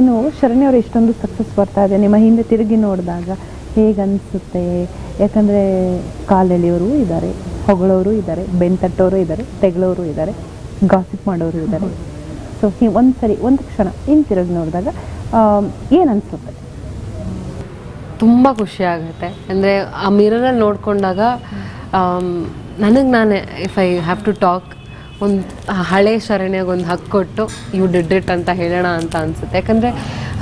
ಇನ್ನು ಶರಣ್ಯ ಅವರು ಇಷ್ಟೊಂದು ಸಕ್ಸಸ್ ಬರ್ತಾ ಇದೆ. ನಿಮ್ಮ ಹಿಂದೆ ತಿರುಗಿ ನೋಡಿದಾಗ ಹೇಗನ್ಸುತ್ತೆ ಯಾಕಂದರೆ ಕಾಲೆಳೆಯೋರು ಇದ್ದಾರೆ, ಹೊಗಳೋರು ಇದ್ದಾರೆ ಬೆನ್ ತಟ್ಟೋರು ಇದ್ದಾರೆ, ತೆಗಳೋರು ಇದ್ದಾರೆ ಗಾಸಿಪ್ ಮಾಡೋರು ಇದ್ದಾರೆ. ಸೊ ಒಂದು ಸರಿ ಒಂದು ಕ್ಷಣ ಇನ್ನು ತಿರುಗಿ ನೋಡಿದಾಗ ಏನು ಅನಿಸುತ್ತೆ? ತುಂಬ ಖುಷಿ ಆಗುತ್ತೆ. ಅಂದರೆ ಆ ಮಿರರಲ್ಲಿ ನೋಡಿಕೊಂಡಾಗ ನನಗೆ ನಾನೇ if I have to talk ಒಂದು ಹಳೆ ಶರಣೆಗೆ ಒಂದು ಹಕ್ಕು ಕೊಟ್ಟು ಇವು ಡಿಡ್ ಅಂತ ಹೇಳೋಣ ಅಂತ ಅನಿಸುತ್ತೆ. ಯಾಕಂದರೆ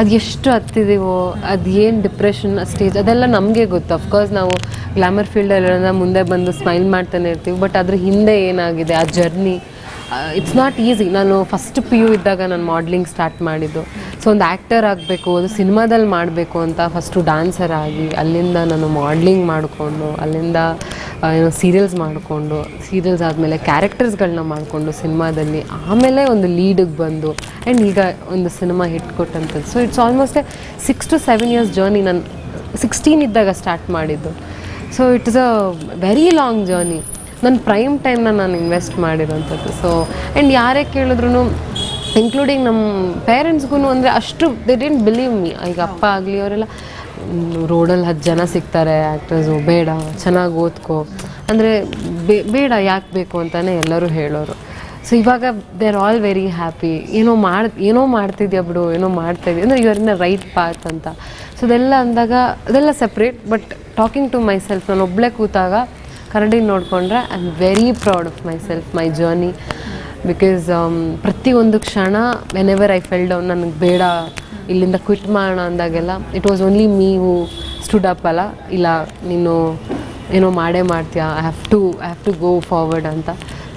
ಅದು ಎಷ್ಟು ಹತ್ತಿದೀವೋ, ಅದು ಏನು ಡಿಪ್ರೆಷನ್ ಸ್ಟೇಜ್, ಅದೆಲ್ಲ ನಮಗೆ ಗೊತ್ತು. ಅಫ್ಕೋರ್ಸ್ ನಾವು ಗ್ಲಾಮರ್ ಫೀಲ್ಡಲ್ಲಿ ಮುಂದೆ ಬಂದು ಸ್ಮೈಲ್ ಮಾಡ್ತಾನೆ ಇರ್ತೀವಿ ಬಟ್ ಅದ್ರ ಹಿಂದೆ ಏನಾಗಿದೆ, ಆ ಜರ್ನಿ ಇಟ್ಸ್ ನಾಟ್ ಈಸಿ ನಾನು ಫಸ್ಟ್ ಪಿ ಯು ಇದ್ದಾಗ ನಾನು ಮಾಡ್ಲಿಂಗ್ ಸ್ಟಾರ್ಟ್ ಮಾಡಿದ್ದು. ಸೊ ಒಂದು ಆ್ಯಕ್ಟರ್ ಆಗಬೇಕು ಅದು ಸಿನಿಮಾದಲ್ಲಿ ಮಾಡಬೇಕು ಅಂತ ಫಸ್ಟು ಡ್ಯಾನ್ಸರ್ ಆಗಿ, ಅಲ್ಲಿಂದ ನಾನು ಮಾಡ್ಲಿಂಗ್ ಮಾಡಿಕೊಂಡು, ಅಲ್ಲಿಂದ ಏನೋ ಸೀರಿಯಲ್ಸ್ ಮಾಡಿಕೊಂಡು ಸೀರಿಯಲ್ಸ್ ಆದಮೇಲೆ ಕ್ಯಾರೆಕ್ಟರ್ಸ್ಗಳನ್ನ ಮಾಡಿಕೊಂಡು ಸಿನಿಮಾದಲ್ಲಿ ಆಮೇಲೆ ಒಂದು ಲೀಡಿಗೆ ಬಂದು ಆ್ಯಂಡ್ ಈಗ ಒಂದು cinema hit ಕೊಟ್ಟಂಥದ್ದು so it's almost a six to seven years journey ನಾನು ಸಿಕ್ಸ್ಟೀನ್ ಇದ್ದಾಗ ಸ್ಟಾರ್ಟ್ ಮಾಡಿದ್ದು. So it is a very long journey ನನ್ನ ಪ್ರೈಮ್ ಟೈಮ್ನ ನಾನು ಇನ್ವೆಸ್ಟ್ ಮಾಡಿರೋಂಥದ್ದು. ಸೊ ಆ್ಯಂಡ್ ಯಾರೇ ಕೇಳಿದ್ರು ಇನ್ಕ್ಲೂಡಿಂಗ್ ನಮ್ಮ ಪೇರೆಂಟ್ಸ್ಗೂ ಅಂದರೆ ಅಷ್ಟು ದೇ ಡೆಂಟ್ ಬಿಲೀವ್ ಮೀ ಈಗ ಅಪ್ಪ ಆಗಲಿ, ಅವರೆಲ್ಲ ರೋಡಲ್ಲಿ ಹತ್ತು ಜನ ಸಿಗ್ತಾರೆ ಆ್ಯಕ್ಟರ್ಸು ಬೇಡ, ಚೆನ್ನಾಗಿ ಓದ್ಕೋ. ಅಂದರೆ ಬೇಡ ಯಾಕೆ ಬೇಕು ಅಂತಲೇ ಎಲ್ಲರೂ ಹೇಳೋರು. ಸೊ ಇವಾಗ they are all very happy ಏನೋ ಮಾಡಿ, ಏನೋ ಮಾಡ್ತಿದ್ಯಾ ಬಿಡು, ಏನೋ ಮಾಡ್ತಾ ಇದೆಯಾ? ಅಂದರೆ ಆರ್ ಇನ್ ರೈಟ್ ಪಾತ್ ಅಂತ. ಸೊ ಅದೆಲ್ಲ ಅಂದಾಗ ಅದೆಲ್ಲ separate but talking to myself ನಾನು ಒಬ್ಬಳೇ ಕೂತಾಗ ಕರಡಿ ನೋಡಿಕೊಂಡ್ರೆ I am very proud of myself my journey because ಪ್ರತಿಯೊಂದು ಕ್ಷಣ whenever I fell down ನನಗೆ ಬೇಡ ಇಲ್ಲಿಂದ ಕ್ವಿಟ್ ಮಾಡೋಣ ಅಂದಾಗೆಲ್ಲ it was only me who stood up ಅಲ್ಲ, ಇಲ್ಲ, ನೀನು ಏನೋ ಮಾಡೇ ಮಾಡ್ತೀಯಾ I have to I have to go forward ಅಂತ.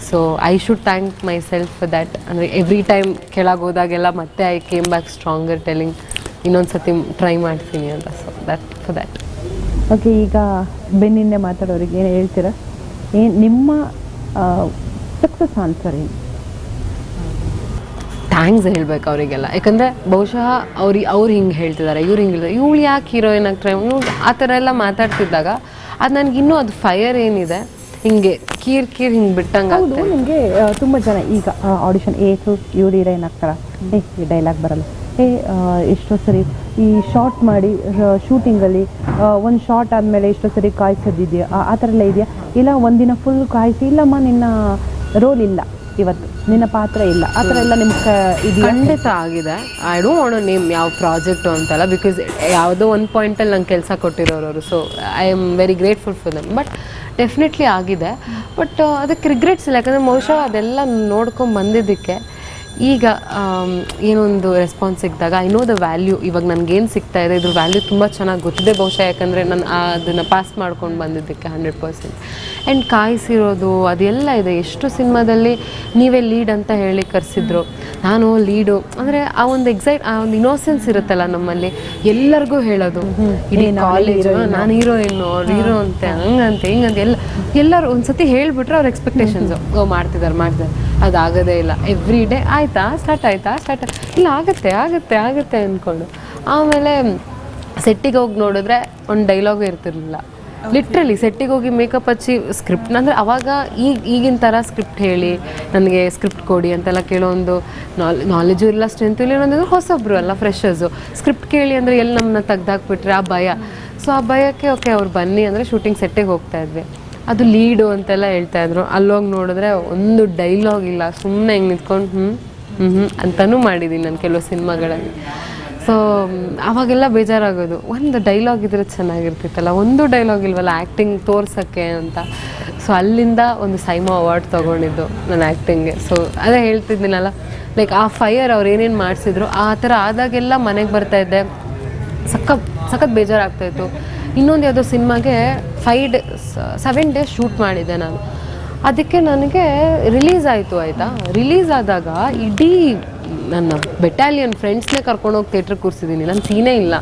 So I should thank myself for that ಅಂದರೆ ಎವ್ರಿ ಟೈಮ್ ಕೆಳಗೆ ಹೋದಾಗೆಲ್ಲ ಮತ್ತೆ I came back stronger telling ಇನ್ನೊಂದು ಸತಿ ಟ್ರೈ ಮಾಡ್ತೀನಿ ಅಂತ. So that for that okay ಈಗ ಬೆನ್ನಿಂದೆ ಮಾತಾಡೋರಿಗೆ ಏನು ಹೇಳ್ತೀರಾ? ಏನು ನಿಮ್ಮ ಸಕ್ಸಸ್ ಆನ್ಸರ್ ಏನು? ಥ್ಯಾಂಕ್ಸ್ ಹೇಳ್ಬೇಕು ಅವರಿಗೆಲ್ಲ. ಯಾಕಂದರೆ ಬಹುಶಃ ಅವ್ರಿಗೆ ಅವ್ರು ಹಿಂಗೆ ಹೇಳ್ತಿದ್ದಾರೆ ಇವ್ರು ಹಿಂಗೆ ಹೇಳ್ತಾರೆ ಇವಳು ಯಾಕೆ ಹೀರೋಯಿನ್ ಆಗ್ತಾರೆ? ಆ ಥರ ಎಲ್ಲ ಮಾತಾಡ್ತಿದ್ದಾಗ ಅದು ನನಗೆ ಇನ್ನೂ ಅದು ಫೈರ್ ಏನಿದೆ ಹಿಂಗೆ ಕೀರ್ ಕೀರ್ ಹಿಂಗೆ ಬಿಟ್ಟಂಗೆ ಹೌದು ನಿಮಗೆ ತುಂಬ ಜನ ಈಗ ಆಡಿಷನ್ ಏ ಟು ಇವ್ರು ಹೀರೋಯಿನ್ ಆಗ್ತಾರ? ಏ ಡೈಲಾಗ್ ಬರಲ್ಲ. ಏ ಎಷ್ಟೋ ಸರಿ ಈ ಶಾರ್ಟ್ ಮಾಡಿ ಶೂಟಿಂಗಲ್ಲಿ ಒಂದು ಶಾರ್ಟ್ ಆದಮೇಲೆ ಎಷ್ಟೋ ಸರಿ ಕಾಯಿಸೋದಿದೆಯಾ? ಆ ಥರ ಎಲ್ಲ ಇದೆಯಾ? ಇಲ್ಲ ಒಂದಿನ ಫುಲ್ ಕಾಯಿಸಿ ಇಲ್ಲಮ್ಮ ನಿನ್ನ ರೋಲ್ ಇಲ್ಲ ಇವತ್ತು. ನಿನ್ನ ಪಾತ್ರ ಇಲ್ಲ. ಆ ಥರ ಎಲ್ಲ ನಿಮ್ಗೆ ಖಂಡಿತ ಆಗಿದೆ. ಐ ಡೋಂಟ್ ವಾಂಟ್ ನೇಮ್ ಯಾವ ಪ್ರಾಜೆಕ್ಟು ಅಂತಲ್ಲ ಬಿಕಾಸ್ ಯಾವುದೋ ಒಂದು ಪಾಯಿಂಟಲ್ಲಿ ನಂಗೆ ಕೆಲಸ ಕೊಟ್ಟಿರೋರು so I am very grateful for them but definitely ಆಗಿದೆ. ಬಟ್ ಅದಕ್ಕೆ ರಿಗ್ರೆಟ್ಸ್ ಇಲ್ಲ. ಯಾಕಂದರೆ ಬಹುಶಃ ಅದೆಲ್ಲ ನೋಡ್ಕೊಂಡು ಬಂದಿದ್ದಕ್ಕೆ ಈಗ ಏನೊಂದು ರೆಸ್ಪಾನ್ಸ್ ಸಿಕ್ಕಿದಾಗ ಐ ನೋ ದ ವ್ಯಾಲ್ಯೂ ಇವಾಗ ನನಗೇನು ಸಿಗ್ತಾ ಇದೆ ಇದ್ರ ವ್ಯಾಲ್ಯೂ ತುಂಬ ಚೆನ್ನಾಗಿ ಗೊತ್ತಿದೆ ಬಹುಶಃ ಯಾಕಂದರೆ ನಾನು ಅದನ್ನು ಪಾಸ್ ಮಾಡ್ಕೊಂಡು ಬಂದಿದ್ದಕ್ಕೆ ಹಂಡ್ರೆಡ್ ಪರ್ಸೆಂಟ್ ಆ್ಯಂಡ್ ಕಾಯಿಸಿರೋದು ಅದೆಲ್ಲ ಇದೆ. ಎಷ್ಟು ಸಿನಿಮಾದಲ್ಲಿ ನೀವೇ ಲೀಡ್ ಅಂತ ಹೇಳಿ ಕರೆಸಿದ್ರು. ನಾನು ಲೀಡು ಅಂದರೆ ಆ ಒಂದು ಎಕ್ಸೈಟ್ ಆ ಒಂದು ಇನೋಸೆನ್ಸ್ ಇರುತ್ತಲ್ಲ ನಮ್ಮಲ್ಲಿ ಎಲ್ಲರಿಗೂ ಹೇಳೋದು. ಇಡೀ ಕಾಲೇಜ್ ನಾನು ಹೀರೋಯಿನ್ನು ಅವ್ರು ಹೀರೋ ಅಂತೆ ಹಂಗಂತೆ ಹಿಂಗಂತೆ ಎಲ್ಲ ಎಲ್ಲರೂ ಒಂದ್ಸತಿ ಹೇಳ್ಬಿಟ್ರೆ ಅವ್ರ ಎಕ್ಸ್ಪೆಕ್ಟೇಷನ್ಸು ಮಾಡ್ತಿದ್ದಾರೆ ಮಾಡ್ತಿದ್ದಾರೆ. ಅದಾಗೋದೇ ಇಲ್ಲ. ಎವ್ರಿ ಡೇ ಆಯ್ತಾ? ಸ್ಟಾರ್ಟ್ ಆಯ್ತಾ? ಸ್ಟಾರ್ಟ್ ಇಲ್ಲ ಆಗುತ್ತೆ ಆಗುತ್ತೆ ಆಗುತ್ತೆ ಅಂದ್ಕೊಂಡು ಆಮೇಲೆ ಸೆಟ್ಟಿಗೆ ಹೋಗಿ ನೋಡಿದ್ರೆ ಒಂದು ಡೈಲಾಗು ಇರ್ತಿರ್ಲಿಲ್ಲ. ಲಿಟ್ರಲಿ ಸೆಟ್ಟಿಗೆ ಹೋಗಿ ಮೇಕಪ್ ಹಚ್ಚಿ ಸ್ಕ್ರಿಪ್ಟ್ ಅಂದರೆ ಅವಾಗ ಈಗ ಈಗಿನ ಥರ ಸ್ಕ್ರಿಪ್ಟ್ ಹೇಳಿ ನನಗೆ ಸ್ಕ್ರಿಪ್ಟ್ ಕೊಡಿ ಅಂತೆಲ್ಲ ಕೇಳೋ ಒಂದು ನಾಲ್ ನಾಲೆಜು ಇಲ್ಲ ಸ್ಟ್ರೆಂತ್ ಇಲ್ಲ ಏನಂದ್ರೆ ಹೊಸೊಬ್ರು ಅಲ್ಲ ಫ್ರೆಶರ್ಸು ಸ್ಕ್ರಿಪ್ಟ್ ಕೇಳಿ ಅಂದರೆ ಎಲ್ಲಿ ನಮ್ಮನ್ನ ತೆಗ್ದಾಕ್ಬಿಟ್ರೆ ಆ ಭಯ. ಸೊ ಆ ಭಯಕ್ಕೆ ಓಕೆ ಅವ್ರು ಬನ್ನಿ ಅಂದರೆ ಶೂಟಿಂಗ್ ಸೆಟ್ಟಿಗೆ ಹೋಗ್ತಾ ಇದ್ವಿ. ಅದು ಲೀಡು ಅಂತೆಲ್ಲ ಹೇಳ್ತಾ ಇದ್ರು. ಅಲ್ಲೋಗಿ ನೋಡಿದ್ರೆ ಒಂದು ಡೈಲಾಗ್ ಇಲ್ಲ. ಸುಮ್ಮನೆ ಹಿಂಗೆ ನಿಂತ್ಕೊಂಡು ಹ್ಞೂ ಹ್ಞೂ ಹ್ಞೂ ಅಂತಲೂ ಮಾಡಿದ್ದೀನಿ ನಾನು ಕೆಲವು ಸಿನಿಮಾಗಳಲ್ಲಿ. ಸೊ ಅವಾಗೆಲ್ಲ ಬೇಜಾರಾಗೋದು. ಒಂದು ಡೈಲಾಗ್ ಇದ್ರೆ ಚೆನ್ನಾಗಿರ್ತಿತ್ತಲ್ಲ. ಒಂದು ಡೈಲಾಗ್ ಇಲ್ವಲ್ಲ ಆ್ಯಕ್ಟಿಂಗ್ ತೋರ್ಸೋಕ್ಕೆ ಅಂತ. ಸೊ ಅಲ್ಲಿಂದ ಒಂದು ಸೈಮಾ ಅವಾರ್ಡ್ ತೊಗೊಂಡಿದ್ದು ನನ್ನ ಆ್ಯಕ್ಟಿಂಗ್ಗೆ ಸೊ ಅದೇ ಹೇಳ್ತಿದ್ದೀನಲ್ಲ ಲೈಕ್ ಆ ಫೈಯರ್ ಅವ್ರು ಏನೇನು ಮಾಡಿಸಿದ್ರು, ಆ ಥರ ಆದಾಗೆಲ್ಲ ಮನೆಗೆ ಬರ್ತಾ ಇದ್ದೆ. ಸಖತ್ ಸಖತ್ ಬೇಜಾರಾಗ್ತಾಯಿತ್ತು ಇನ್ನೊಂದು ಯಾವುದೋ ಸಿನಿಮಾಗೆ five days seven days shoot ಮಾಡಿದ್ದೆ ನಾನು. ಅದಕ್ಕೆ ನನಗೆ ರಿಲೀಸ್ ಆಯಿತು ಆಯಿತಾ? ರಿಲೀಸ್ ಆದಾಗ ಇಡೀ ನನ್ನ ಬೆಟಾಲಿಯನ್ ಫ್ರೆಂಡ್ಸ್ನೇ ಕರ್ಕೊಂಡೋಗಿ ಥಿಯೇಟ್ರಿಗೆ ಕೂರಿಸಿದ್ದೀನಿ ನನ್ನ ಸೀನೇ ಇಲ್ಲ